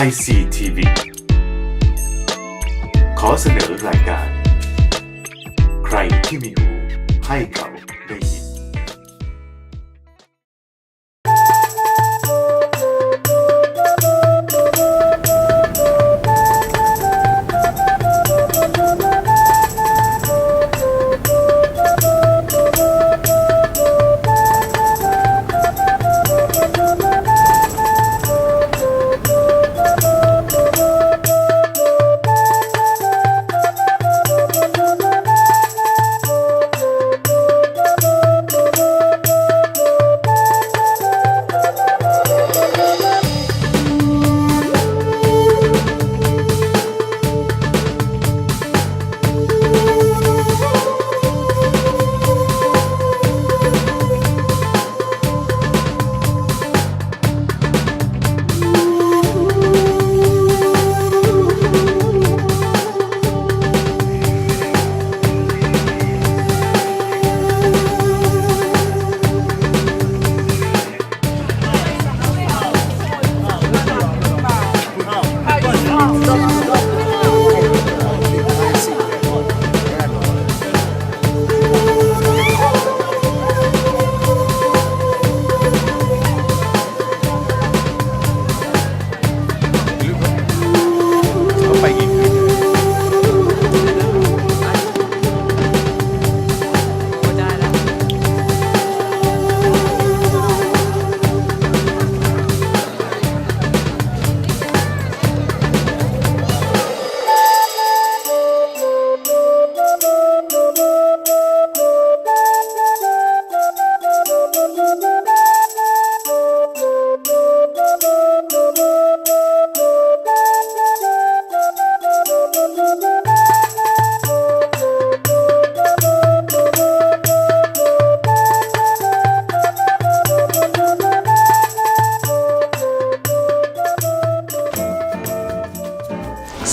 ICTV ขอเสนอรายการ ใครที่มีหูให้เขา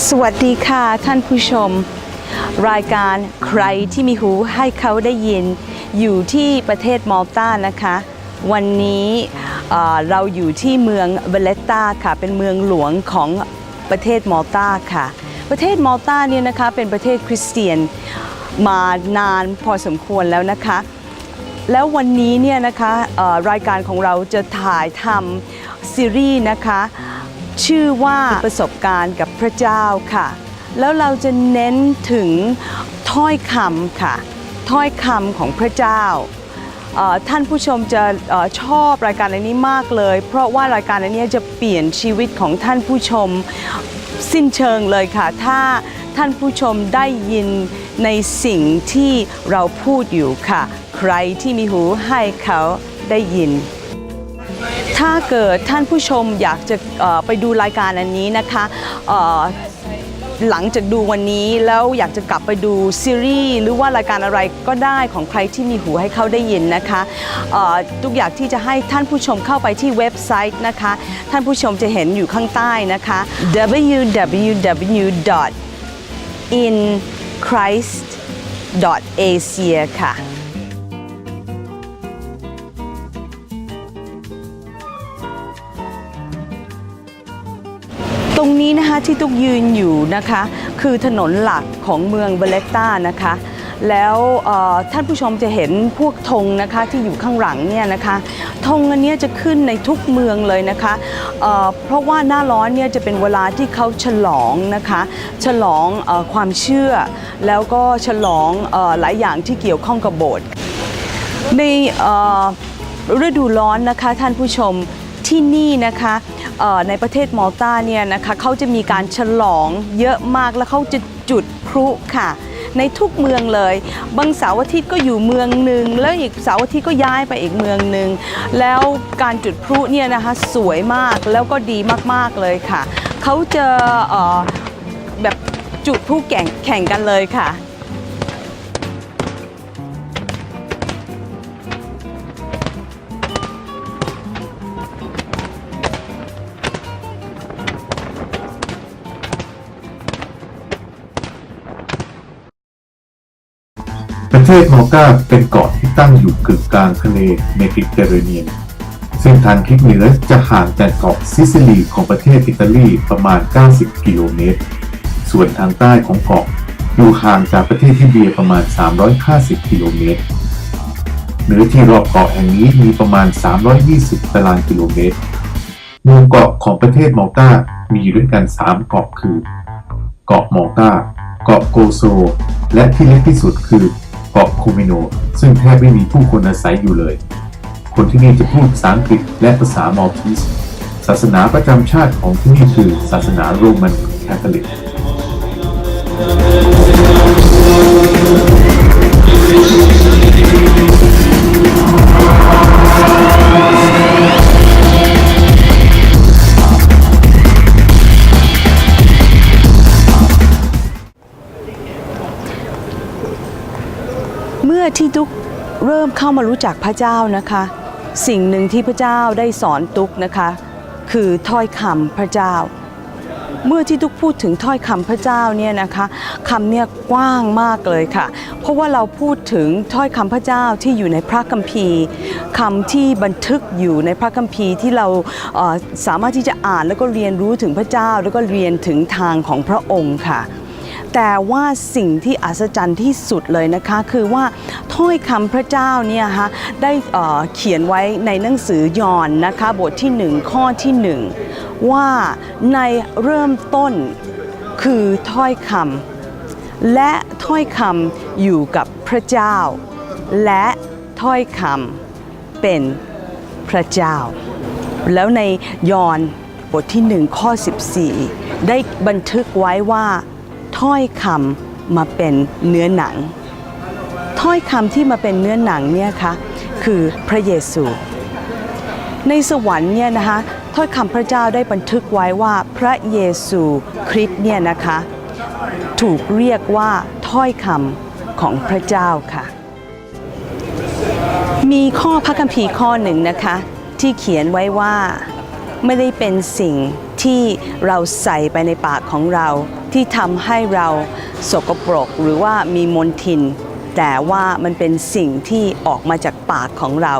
สวัสดีค่ะท่านผู้ชม รายการใครที่มีหูให้เขาได้ยิน อยู่ที่ประเทศมอลตานะคะ วันนี้เราอยู่ที่เมืองเวเลตตาค่ะ เป็นเมืองหลวงของประเทศมอลตาค่ะ ประเทศมอลตาเนี่ยนะคะเป็นประเทศคริสเตียนมานานพอสมควรแล้วนะคะ แล้ววันนี้เนี่ยนะคะรายการของเราจะถ่ายทำซีรีส์นะคะ ชื่อว่าประสบการณ์กับพระเจ้าค่ะ แล้วเราจะเน้นถึงถ้อยคำค่ะ ถ้อยคำของพระเจ้าท่านผู้ชมจะอชอบรายการอันนี้มากเลย เพราะว่ารายการอันนี้จะเปลี่ยนชีวิตของท่านผู้ชมสิ้นเชิงเลยค่ะ ถ้าท่านผู้ชมได้ยินในสิ่งที่เราพูดอยู่ค่ะ ใครที่มีหูให้เขาได้ยิน ถ้าเกิดท่านผู้ชมอยากจะไปดูรายการอันนี้นะคะหลังจากดูวันนี้แล้วอยากจะกลับไปดูซีรีส์หรือว่ารายการอะไรก็ได้ของใครที่มีหูให้เขาได้ยินนะคะทุกอย่างที่จะให้ท่านผู้ชมเข้าไปที่เว็บไซต์นะคะ ท่านผู้ชมจะเห็นอยู่ข้างใต้นะคะ www.inchrist.asia ค่ะ ตรงนี้นะคะที่ตุกยืนอยู่นะคะ คือถนนหลักของเมืองเบเลตตานะคะ แล้วท่านผู้ชมจะเห็นพวกธงนะคะที่อยู่ข้างหลังเนี่ยนะคะธงอันนี้จะขึ้นในทุกเมืองเลยนะคะเเพราะว่าหน้าร้อนเนี่ยจะเป็นเวลาที่เขาฉลองนะคะ ฉลองอความเชื่อ แล้วก็ฉลองอหลายอย่างที่เกี่ยวข้องกับโบสถ์ในฤดูร้อนนะคะท่านผู้ชม ที่นี่นะคะในประเทศมอลตาเนี่ยนะคะเขาจะมีการฉลองเยอะมากแล้วเขาจะจุดพลุค่ะ ในทุกเมืองเลย บางเสาร์อาทิตย์ก็อยู่เมืองหนึ่งแล้วอีกเสาร์อาทิตย์ก็ย้ายไปอีกเมืองหนึ่งแล้วการจุดพลุเนี่ยนะคะสวยมากแล้วก็ดีมากๆเลยค่ะเขาจะเอ่อแบบจุดพลุแข่งแข่งกันเลยค่ะ ประเทศมอลตาเป็นเกาะที่ตั้งอยู่กึ่งกลางทะเลเมดิเตอร์เรเนียนเส้นทางทิศเหนือจะห่างจากเกาะซิซิลีของประเทศอิตาลีประมาณ 90 กิโลเมตร ส่วนทางใต้ของเกาะอยู่ห่างจากประเทศลิเบียประมาณ 350 กิโลเมตรเนื้อที่รอบเกาะแห่งนี้มีประมาณ 320 ตารางกิโลเมตรหมู่เกาะของประเทศมอลตามีอยู่ด้วยกัน 3 เกาะคือ เกาะมอลตาเกาะโกโซ และที่เล็กที่สุดคือ เกาะคูมิโน ซึ่งแทบไม่มีผู้คนอาศัยอยู่เลย คนที่นี่จะพูดภาษาอังกฤษและภาษามอลทีสศาสนาประจำชาติของที่นี่คือศาสนาโรมันคาทอลิก ที่ตุกเริ่มเข้ามารู้จักพระเจ้านะคะ สิ่งหนึ่งที่พระเจ้าได้สอนตุกนะคะ คือถ้อยคำพระเจ้า เมื่อที่ตุกพูดถึงถ้อยคำพระเจ้าเนี่ยนะคะคำเนี่ยกว้างมากเลยค่ะ เพราะว่าเราพูดถึงถ้อยคำพระเจ้าที่อยู่ในพระคัมภีร์คำที่บันทึกอยู่ในพระคัมภีร์ที่เราสามารถที่จะอ่านแล้วก็เรียนรู้ถึงพระเจ้า แล้วก็เรียนถึงทางของพระองค์ค่ะ แต่ว่าสิ่งที่อัศจรรย์ที่สุดเลยนะคะ คือว่าถ้อยคำพระเจ้าเนี่ยฮะได้เอ่อเขียนไว้ในหนังสือยอห์นนะคะบทที่หนึ่งข้อที่หนึ่งว่าในเริ่มต้นคือถ้อยคำและถ้อยคำอยู่กับพระเจ้า และถ้อยคำเป็นพระเจ้า แล้วในยอห์นบทที่หนึ่งข้อ 14 ได้บันทึกไว้ว่า ถ้อยคำมาเป็นเนื้อหนัง ถ้อยคำที่มาเป็นเนื้อหนังเนี่ยคะคือพระเยซู ในสวรรค์เนี่ยนะคะถ้อยคำพระเจ้าได้บันทึกไว้ว่าพระเยซูคริสต์เนี่ยนะคะถูกเรียกว่าถ้อยคำของพระเจ้าค่ะ มีข้อพระคัมภีร์ข้อหนึ่งนะคะที่เขียนไว้ว่าไม่ได้เป็นสิ่ง ที่เราใส่ไปในปากของเรา ที่ทำให้เราสกปรกหรือว่ามีมลทิน แต่ว่ามันเป็นสิ่งที่ออกมาจากปากของเรา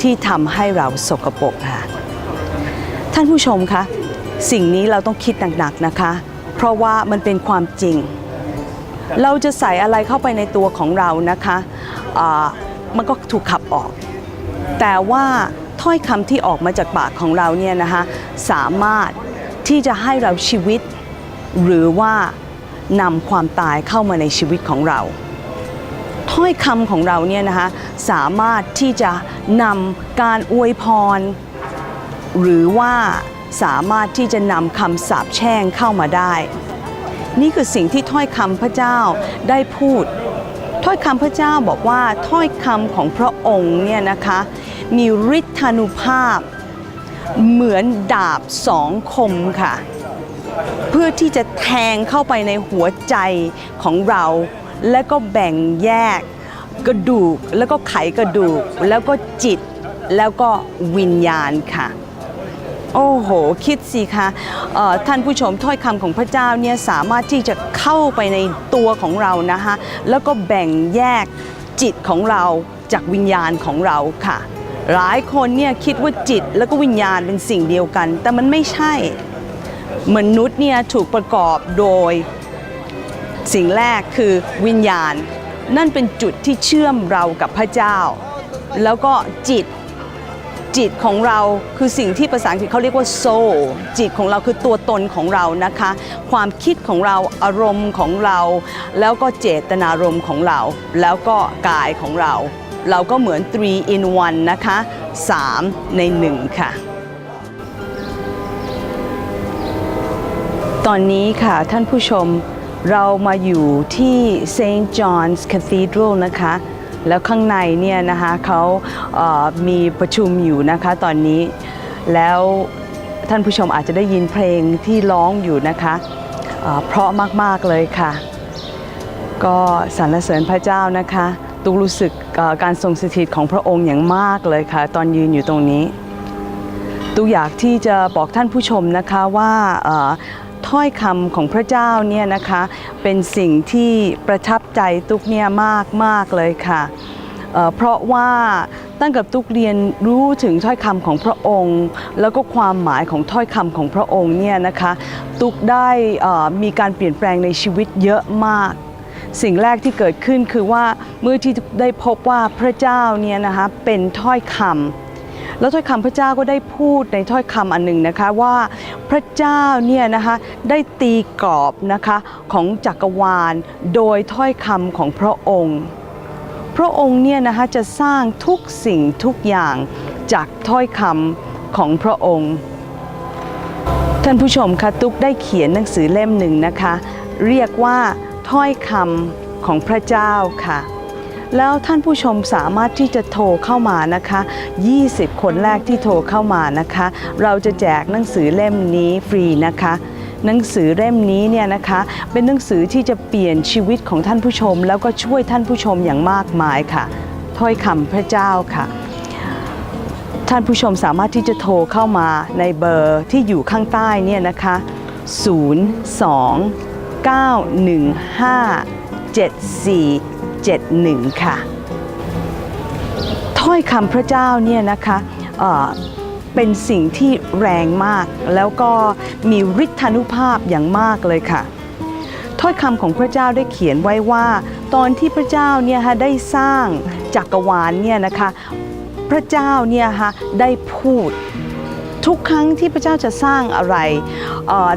ที่ทำให้เราสกปรกค่ะ ท่านผู้ชมคะสิ่งนี้เราต้องคิดหนักๆนะคะ เพราะว่ามันเป็นความจริง เราจะใส่อะไรเข้าไปในตัวของเรานะคะมันก็ถูกขับออก แต่ว่าถ้อยคำที่ออกมาจากปากของเราเนี่ยนะคะสามารถ ที่จะให้เราชีวิต หรือว่านำความตายเข้ามาในชีวิตของเรา ถ้อยคำของเราเนี่ยนะคะสามารถที่จะนำการอวยพร หรือว่าสามารถที่จะนำคำสาปแช่งเข้ามาได้ นี่คือสิ่งที่ถ้อยคำพระเจ้าได้พูด ถ้อยคำพระเจ้าบอกว่าถ้อยคำของพระองค์เนี่ยนะคะมีฤทธานุภาพ เหมือนดาบสองคมค่ะ เพื่อที่จะแทงเข้าไปในหัวใจของเรา แล้วก็แบ่งแยกกระดูก แล้วก็ไขกระดูก แล้วก็จิต แล้วก็วิญญาณค่ะ โอ้โห คิดสิคะท่านผู้ชมถ้อยคำของพระเจ้าเนี่ยสามารถที่จะเข้าไปในตัวของเรานะคะ แล้วก็แบ่งแยกจิตของเราจากวิญญาณของเราค่ะ หลายคนเนี่ยคิดว่าจิตแล้วก็วิญญาณเป็นสิ่งเดียวกัน แต่มันไม่ใช่มนุษย์เนี่ยถูกประกอบโดย สิ่งแรกคือวิญญาณ นั่นเป็นจุดที่เชื่อมเรากับพระเจ้า แล้วก็จิตจิตของเราคือสิ่งที่ภาษาอังกฤษเขาเรียกว่า soul จิตของเราคือตัวตนของเรานะคะ ความคิดของเราอารมณ์ของเรา แล้วก็เจตนารมณ์ของเรา แล้วก็กายของเรา เราก็เหมือน 3 in 1 นะคะ 3 ใน 1 ค่ะ ตอนนี้ค่ะท่านผู้ชมเรามาอยู่ที่ St. John's Cathedral นะคะ แล้วข้างในเนี่ยนะคะเขาเอ่อมีประชุมอยู่นะคะตอนนี้ แล้วท่านผู้ชมอาจจะได้ยินเพลงที่ร้องอยู่นะคะเเพราะมาก ๆ เลยค่ะ ก็สรรเสริญพระเจ้านะคะ ตุกรู้สึกการทรงสถิตของพระองค์อย่างมากเลยค่ะ ตอนยืนอยู่ตรงนี้ ตุกอยากที่จะบอกท่านผู้ชมนะคะว่าถ้อยคำของพระเจ้าเนี่ยนะคะเป็นสิ่งที่ประทับใจตุกเนี่ยมากมากเลยค่ะเพราะว่าตั้งกับตุกเรียนรู้ถึงถ้อยคำของพระองค์ แล้วก็ความหมายของถ้อยคำของพระองค์เนี่ยนะคะตุกได้มีการเปลี่ยนแปลงในชีวิตเยอะมาก สิ่งแรกที่เกิดขึ้นคือว่าเมื่อที่ได้พบว่าพระเจ้าเนี่ยนะคะเป็นถ้อยคำแล้วถ้อยคำพระเจ้าก็ได้พูดในถ้อยคำอันหนึ่งนะคะว่าพระเจ้าเนี่ยนะคะได้ตีกรอบนะคะของจักรวาลโดยถ้อยคำของพระองค์ พระองค์เนี่ยนะคะจะสร้างทุกสิ่งทุกอย่างจากถ้อยคำของพระองค์ท่านผู้ชมคะตุ๊กได้เขียนหนังสือเล่มหนึ่งนะคะ เรียกว่า ถ้อยคำของพระเจ้าค่ะ แล้วท่านผู้ชมสามารถที่จะโทรเข้ามานะคะ 20 คนแรกที่โทรเข้ามานะคะ เราจะแจกหนังสือเล่มนี้ฟรีนะคะหนังสือเล่มนี้เนี่ยนะคะเป็นหนังสือที่จะเปลี่ยนชีวิตของท่านผู้ชม แล้วก็ช่วยท่านผู้ชมอย่างมากมายค่ะ ถ้อยคำพระเจ้าค่ะ ท่านผู้ชมสามารถที่จะโทรเข้ามาในเบอร์ที่อยู่ข้างใต้เนี่ยนะคะ 915 7471 ค่ะ ถ้อยคำพระเจ้าเนี่ยนะคะเป็นสิ่งที่แรงมาก แล้วก็มีฤทธานุภาพอย่างมากเลยค่ะ ถ้อยคำของพระเจ้าได้เขียนไว้ว่า ตอนที่พระเจ้าเนี่ยฮะได้สร้างจักรวาลเนี่ยนะคะ พระเจ้าเนี่ยฮะได้พูด ทุกครั้งที่พระเจ้าจะสร้างอะไร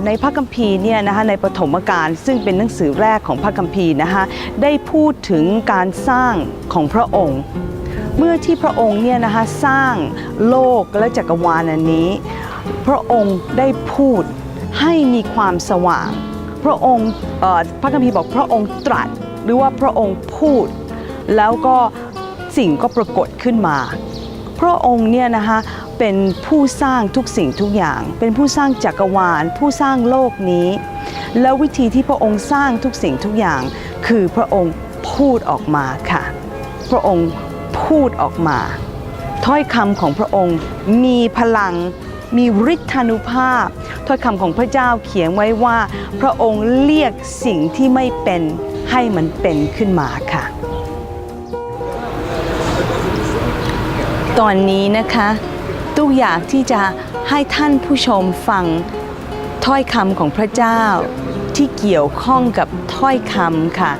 ในพระคัมภีร์เนี่ยนะคะในปฐมกาลซึ่งเป็นหนังสือแรกของพระคัมภีร์นะคะได้พูดถึงการสร้างของพระองค์ เมื่อที่พระองค์เนี่ยนะคะสร้างโลกและจักรวาลอันนี้ พระองค์ได้พูดให้มีความสว่าง พระองค์พระคัมภีร์บอกพระองค์ตรัสหรือว่าพระองค์พูด แล้วก็สิ่งก็ปรากฏขึ้นมา พระองค์เนี่ยนะคะ เป็นผู้สร้างทุกสิ่งทุกอย่าง เป็นผู้สร้างจักรวาล ผู้สร้างโลกนี้ แล้ววิธีที่พระองค์สร้างทุกสิ่งทุกอย่าง คือพระองค์พูดออกมาค่ะ พระองค์พูดออกมา ถ้อยคำของพระองค์มีพลังมีฤทธานุภาพ ถ้อยคำของพระเจ้าเขียนไว้ว่า พระองค์เรียกสิ่งที่ไม่เป็นให้มันเป็นขึ้นมาค่ะ ตอนนี้นะคะ ตู้อยากที่จะให้ท่านผู้ชมฟังถ้อยคำของพระเจ้า ที่เกี่ยวข้องกับถ้อยคำค่ะ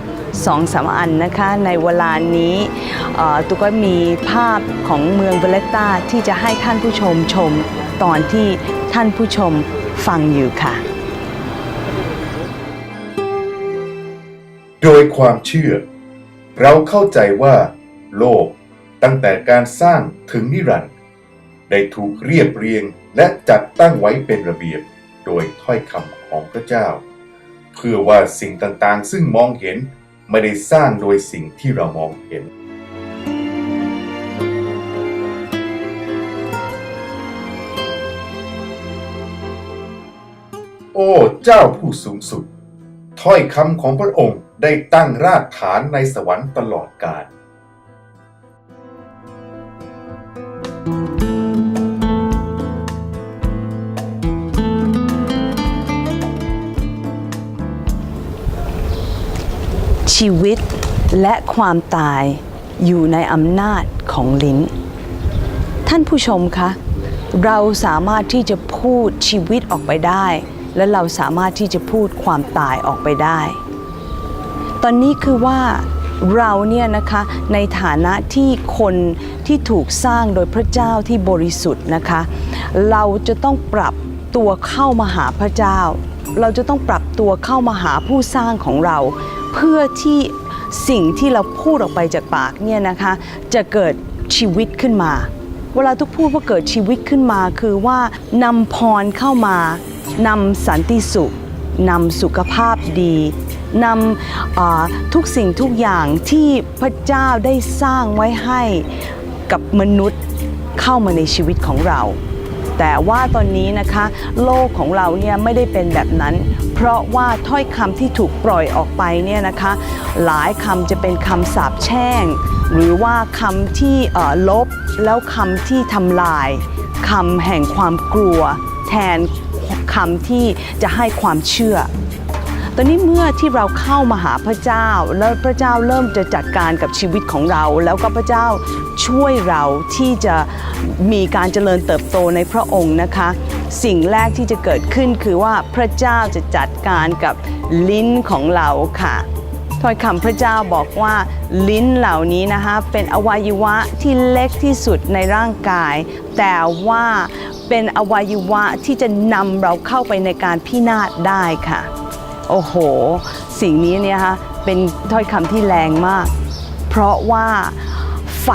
สองสามอันนะคะในเวลานี้ตุกก็มีภาพของเมืองเบเลตตาที่จะให้ท่านผู้ชมชมตอนที่ท่านผู้ชมฟังอยู่ค่ะ โดยความเชื่อ เราเข้าใจว่า โลกตั้งแต่การสร้างถึงนิรันดร ได้ถูกเรียบเรียงและจัดตั้งไว้เป็นระเบียบโดยถ้อยคำของพระเจ้า เพื่อว่าสิ่งต่างๆ ซึ่งมองเห็นไม่ได้สร้างโดยสิ่งที่เรามองเห็น โอ้เจ้าผู้สูงสุด ถ้อยคำของพระองค์ได้ตั้งรากฐานในสวรรค์ตลอดกาล ชีวิตและความตายอยู่ในอำนาจของลิ้น ท่านผู้ชมคะเราสามารถที่จะพูดชีวิตออกไปได้ และเราสามารถที่จะพูดความตายออกไปได้ ตอนนี้คือว่าเราเนี่ยนะคะในฐานะที่คนที่ถูกสร้างโดยพระเจ้าที่บริสุทธิ์นะคะ เราจะต้องปรับตัวเข้ามาหาพระเจ้า เราจะต้องปรับตัวเข้ามาหาผู้สร้างของเรา เพื่อที่สิ่งที่เราพูดออกไปจากปากเนี่ยนะคะจะเกิดชีวิตขึ้นมา เวลาทุกพูดว่าเกิดชีวิตขึ้นมาคือว่านำพรเข้ามานำสันติสุขนำสุขภาพดีนำทุกสิ่งทุกอย่างที่พระเจ้าได้สร้างไว้ให้กับมนุษย์เข้ามาในชีวิตของเรา แต่ว่าตอนนี้นะคะ โลกของเราเนี่ยไม่ได้เป็นแบบนั้น เพราะว่าถ้อยคำที่ถูกปล่อยออกไปเนี่ยนะคะ หลายคำจะเป็นคำสาปแช่ง หรือว่าคำที่ลบแล้วคำที่ทำลายคำแห่งความกลัว แทนคำที่จะให้ความเชื่อ ตอนนี้เมื่อที่เราเข้ามาหาพระเจ้า แล้วพระเจ้าเริ่มจะจัดการกับชีวิตของเรา แล้วก็พระเจ้าช่วยเราที่จะมีการเจริญเติบโตในพระองค์นะคะ สิ่งแรกที่จะเกิดขึ้นคือว่าพระเจ้าจะจัดการกับลิ้นของเราค่ะถ้อยคำพระเจ้าบอกว่าลิ้นเหล่านี้นะคะเป็นอวัยวะที่เล็กที่สุดในร่างกาย แต่ว่าเป็นอวัยวะที่จะนำเราเข้าไปในการพินาศได้ค่ะ โอ้โห สิ่งนี้เนี่ยฮะเป็นถ้อยคำที่แรงมาก เพราะว่าไฟ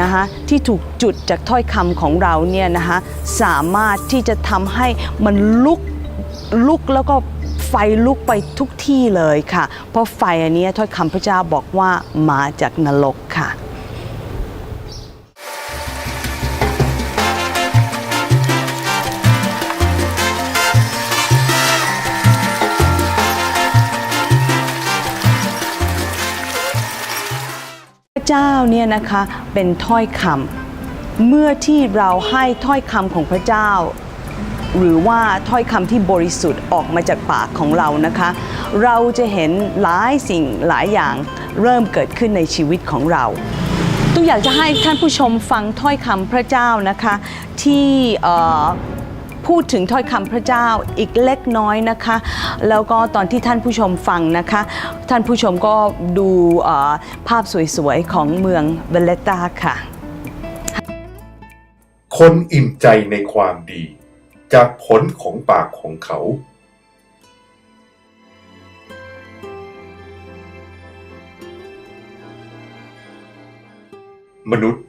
นะคะที่ถูกจุดจากถ้อยคำของเราเนี่ยนะคะสามารถที่จะทำให้มันลุกลุกแล้วก็ไฟลุกไปทุกที่เลยค่ะ เพราะไฟอันนี้ถ้อยคำพระเจ้าบอกว่ามาจากนรกค่ะ เจ้าเนี่ยนะคะเป็นถ้อยคำเมื่อที่เราให้ถ้อยคำของพระเจ้า หรือว่าถ้อยคำที่บริสุทธิ์ออกมาจากปากของเรานะคะ เราจะเห็นหลายสิ่งหลายอย่างเริ่มเกิดขึ้นในชีวิตของเราตุ้อยากจะให้ท่านผู้ชมฟังถ้อยคำพระเจ้านะคะที่เอ่อ พูดถึงถ้อยคำพระเจ้าอีกเล็กน้อยนะคะ แล้วก็ตอนที่ท่านผู้ชมฟังนะคะ ท่านผู้ชมก็ดูภาพสวยๆ ของเมืองเบเลตาค่ะ คนอิ่มใจในความดี จากผลของปากของเขามนุษย์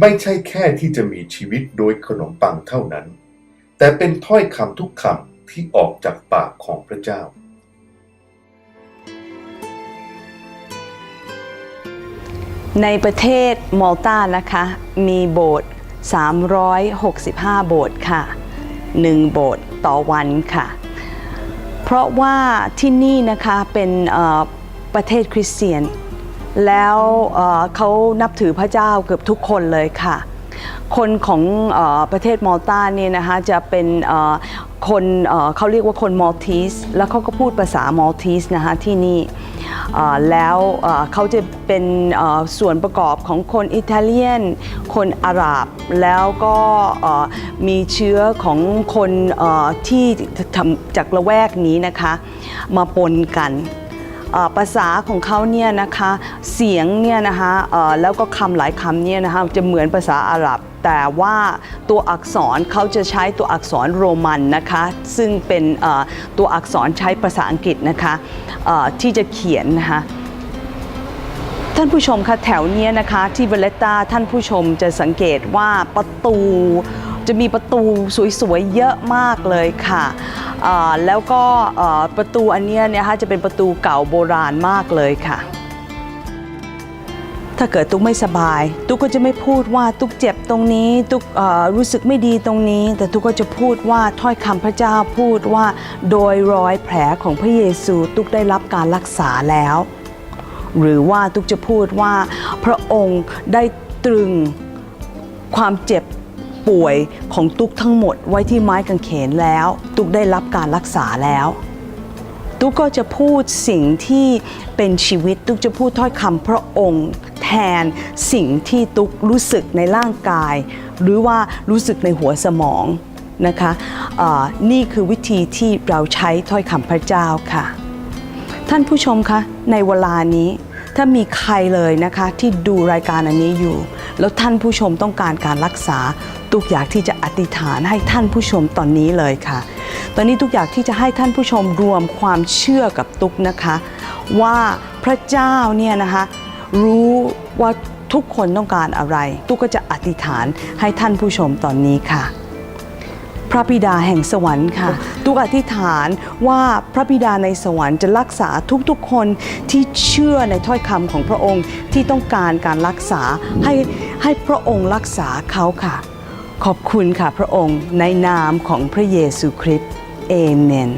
ไม่ใช่แค่ที่จะมีชีวิตโดยขนมปังเท่านั้น แต่เป็นถ้อยคำทุกคำที่ออกจากปากของพระเจ้า ในประเทศมอลตานะคะ มีโบสถ์365 โบสถ์ค่ะ 1 โบสถ์ต่อวันค่ะ เพราะว่าที่นี่นะคะเป็นประเทศคริสเตียน แล้วเขานับถือพระเจ้าเกือบทุกคนเลยค่ะ คนของอประเทศมอลตาเนี่ยนะคะจะเป็นคนเขาเรียกว่าคนมอลทีสแล้วเขาก็พูดภาษามอลทีสนะคะที่นี่แล้วเขาจะเป็นส่วนประกอบของคนอิตาเลียน คนอาหรับ แล้วก็มีเชื้อของคนที่จากละแวกนี้นะคะ มาปนกัน ภาษาของเขาเนี่ยนะคะเสียงเนี่ยนะคะแล้วก็คำหลายคำเนี่ยนะคะจะเหมือนภาษาอาหรับแต่ว่าตัวอักษรเขาจะใช้ตัวอักษรโรมันนะคะ ซึ่งเป็นตัวอักษรใช้ภาษาอังกฤษนะคะที่จะเขียนนะคะท่านผู้ชมคะแถวเนี้ยนะคะที่เวเลตตาท่านผู้ชมจะสังเกตว่าประตู จะมีประตูสวยๆเยอะมากเลยค่ะ แล้วก็ประตูอันเนี้ยเนี่ยนะคะจะเป็นประตูเก่าโบราณมากเลยค่ะ ถ้าเกิดตุ๊กไม่สบาย ตุ๊กก็จะไม่พูดว่าตุ๊กเจ็บตรงนี้ ตุ๊กรู้สึกไม่ดีตรงนี้ แต่ตุ๊กก็จะพูดว่าถ้อยคำพระเจ้าพูดว่า โดยรอยแผลของพระเยซู ตุ๊กได้รับการรักษาแล้ว หรือว่าตุ๊กจะพูดว่าพระองค์ได้ตรึงความเจ็บ ป่วยของตุ๊กทั้งหมดไว้ที่ไม้กางเขนแล้ว ตุ๊กได้รับการรักษาแล้ว ตุ๊กก็จะพูดสิ่งที่เป็นชีวิตตุ๊กจะพูดถ้อยคำพระองค์ แทนสิ่งที่ตุ๊กรู้สึกในร่างกาย หรือว่ารู้สึกในหัวสมองนะคะอ่านี่คือวิธีที่เราใช้ถ้อยคำพระเจ้าค่ะ ท่านผู้ชมคะในเวลานี้ถ้ามีใครเลยนะคะที่ดูรายการอันนี้อยู่ แล้วท่านผู้ชมต้องการการรักษา ตุกอยากที่จะอธิษฐานให้ท่านผู้ชมตอนนี้เลยค่ะ ตอนนี้ตุกอยากที่จะให้ท่านผู้ชมรวมความเชื่อกับตุกนะคะ ว่าพระเจ้าเนี่ยนะคะรู้ว่าทุกคนต้องการอะไร ตุกก็จะอธิษฐานให้ท่านผู้ชมตอนนี้ค่ะพระบิดาแห่งสวรรค์ค่ะ ตุกอธิษฐานว่าพระบิดาในสวรรค์จะรักษาทุกๆคนที่เชื่อในถ้อยคำของพระองค์ที่ต้องการการรักษาให้ให้พระองค์รักษาเขาค่ะ ขอบคุณค่ะพระองค์ในนามของพระเยซูคริสต์เอเมน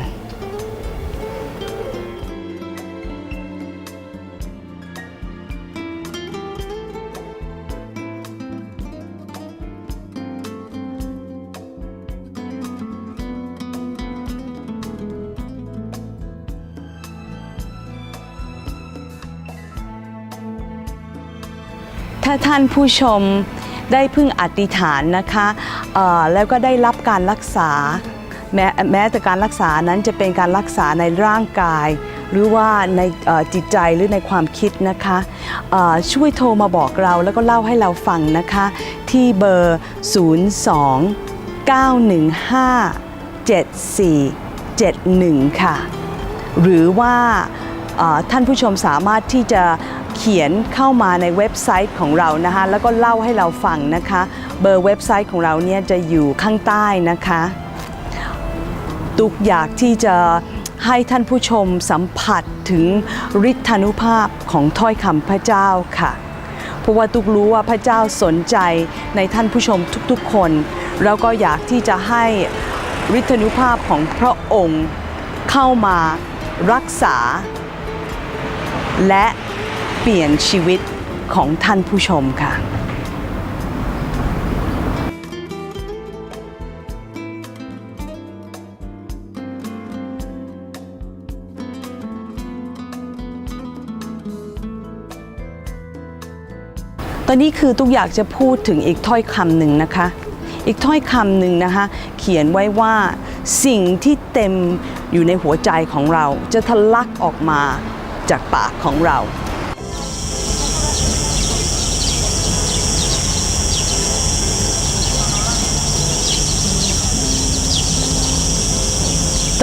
ถ้าท่านผู้ชม ได้พึ่งอธิษฐานนะคะแล้วก็ได้รับการรักษาแม้แม้แต่การรักษานั้นจะเป็นการรักษาในร่างกาย หรือว่าในจิตใจหรือในความคิดนะคะช่วยโทรมาบอกเราแล้วก็เล่าให้เราฟังนะคะ ที่เบอร์ 02 915 7471 ค่ะ หรือว่าท่านผู้ชมสามารถที่จะ เขียนเข้ามาในเว็บไซต์ของเรานะคะ แล้วก็เล่าให้เราฟังนะคะ เบอร์เว็บไซต์ของเราเนี่ยจะอยู่ข้างใต้นะคะ ตุกอยากที่จะให้ท่านผู้ชมสัมผัสถึงฤทธานุภาพของถ้อยคำพระเจ้าค่ะ เพราะว่าตุกรู้ว่าพระเจ้าสนใจในท่านผู้ชมทุกๆคน แล้วก็อยากที่จะให้ฤทธานุภาพของพระองค์เข้ามารักษา และ ปลี่ยนชีวิตของท่านผู้ชมค่ะตอนนี้คือตุกอยากจะพูดถึงอีกถ้อยคำหนึ่งนะคะ อีกถ้อยคำหนึ่งนะคะ เขียนไว้ว่าสิ่งที่เต็มอยู่ในหัวใจของเรา จะทะลักออกมาจากปากของเรา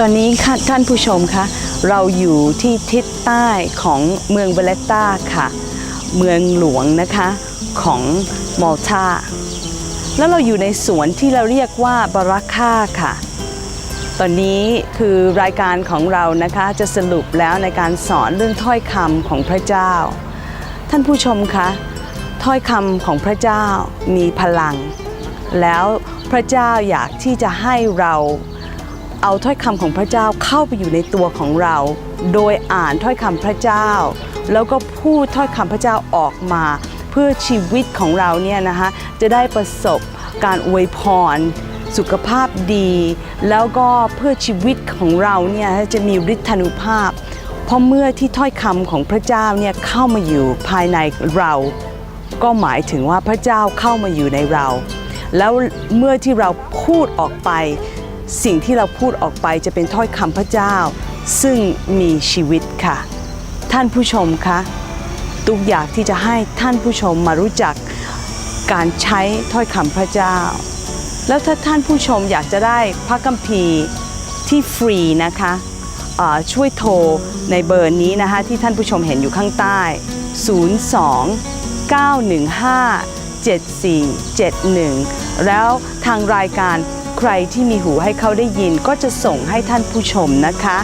ตอนนี้ค่ะท่านผู้ชมคะเราอยู่ที่ทิศใต้ของเมืองเบเลตตาค่ะ เมืองหลวงนะคะของมอลตาแล้วเราอยู่ในสวนที่เราเรียกว่าบาราค่าค่ะ ตอนนี้คือรายการของเรานะคะจะสรุปแล้วในการสอนเรื่องถ้อยคำของพระเจ้า ท่านผู้ชมคะถ้อยคำของพระเจ้ามีพลัง แล้วพระเจ้าอยากที่จะให้เรา เอาถ้อยคำของพระเจ้าเข้าไปอยู่ในตัวของเรา โดยอ่านถ้อยคำพระเจ้า แล้วก็พูดถ้อยคำพระเจ้าออกมา เพื่อชีวิตของเราเนี่ยนะคะจะได้ประสบการอวยพรสุขภาพดี แล้วก็เพื่อชีวิตของเราเนี่ยจะมีฤทธานุภาพ เพราะเมื่อที่ถ้อยคำของพระเจ้าเนี่ยเข้ามาอยู่ภายในเรา ก็หมายถึงว่าพระเจ้าเข้ามาอยู่ในเรา แล้วเมื่อที่เราพูดออกไป สิ่งที่เราพูดออกไปจะเป็นถ้อยคำพระเจ้า ซึ่งมีชีวิตค่ะ ท่านผู้ชมคะตุกอยากที่จะให้ท่านผู้ชมมารู้จักการใช้ถ้อยคำพระเจ้า แล้วถ้าท่านผู้ชมอยากจะได้พระคัมภีร์ที่ฟรีนะคะช่วยโทรในเบอร์นี้นะคะที่ท่านผู้ชมเห็นอยู่ข้างใต้ 02 915 7471 แล้วทางรายการ ใครที่มีหูให้เขาได้ยินก็จะส่งให้ท่านผู้ชมนะคะ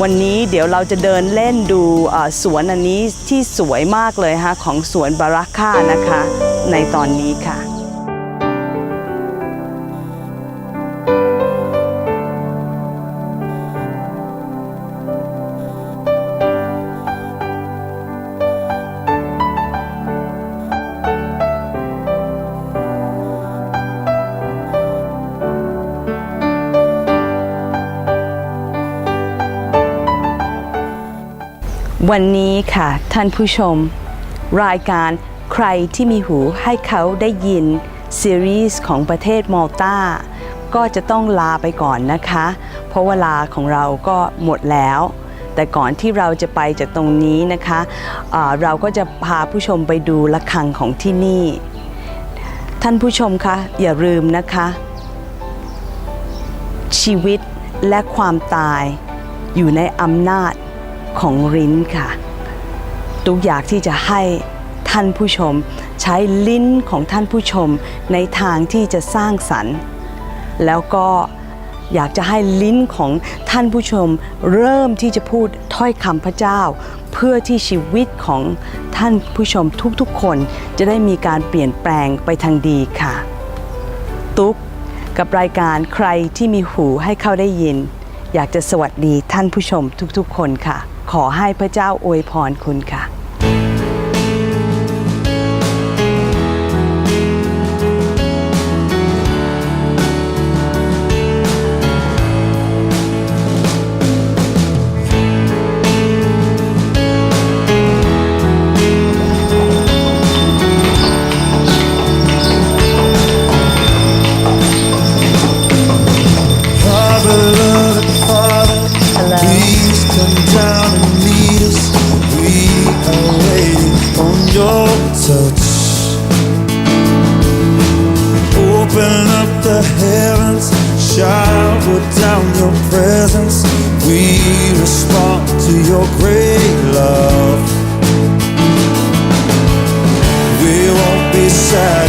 วันนี้เดี๋ยวเราจะเดินเล่นดูสวนอันนี้ที่สวยมากเลยฮะของสวนบารักค่านะคะ ในตอนนี้ค่ะ วันนี้ค่ะ ท่านผู้ชม รายการใครที่มีหูให้เขาได้ยิน ซีรีส์ของประเทศมอลตาก็จะต้องลาไปก่อนนะคะ เพราะเวลาของเราก็หมดแล้ว แต่ก่อนที่เราจะไปจากตรงนี้นะคะอ่าเราก็จะพาผู้ชมไปดูระฆังของที่นี่ ท่านผู้ชมคะอย่าลืมนะคะ ชีวิตและความตายอยู่ในอำนาจ ของลิ้นค่ะตุกอยากที่จะให้ท่านผู้ชม ใช้ลิ้นของท่านผู้ชมในทางที่จะสร้างสรรค์ แล้วก็อยากจะให้ลิ้นของท่านผู้ชม เริ่มที่จะพูดถ้อยคำพระเจ้า เพื่อที่ชีวิตของท่านผู้ชมทุกๆ คน จะได้มีการเปลี่ยนแปลงไปทางดีค่ะ ตุ๊กกับรายการใครที่มีหูให้เขาได้ยิน อยากจะสวัสดีท่านผู้ชมทุกๆ คนค่ะ ขอให้พระเจ้าอวยพรคุณค่ะ your great love. We won't be sad.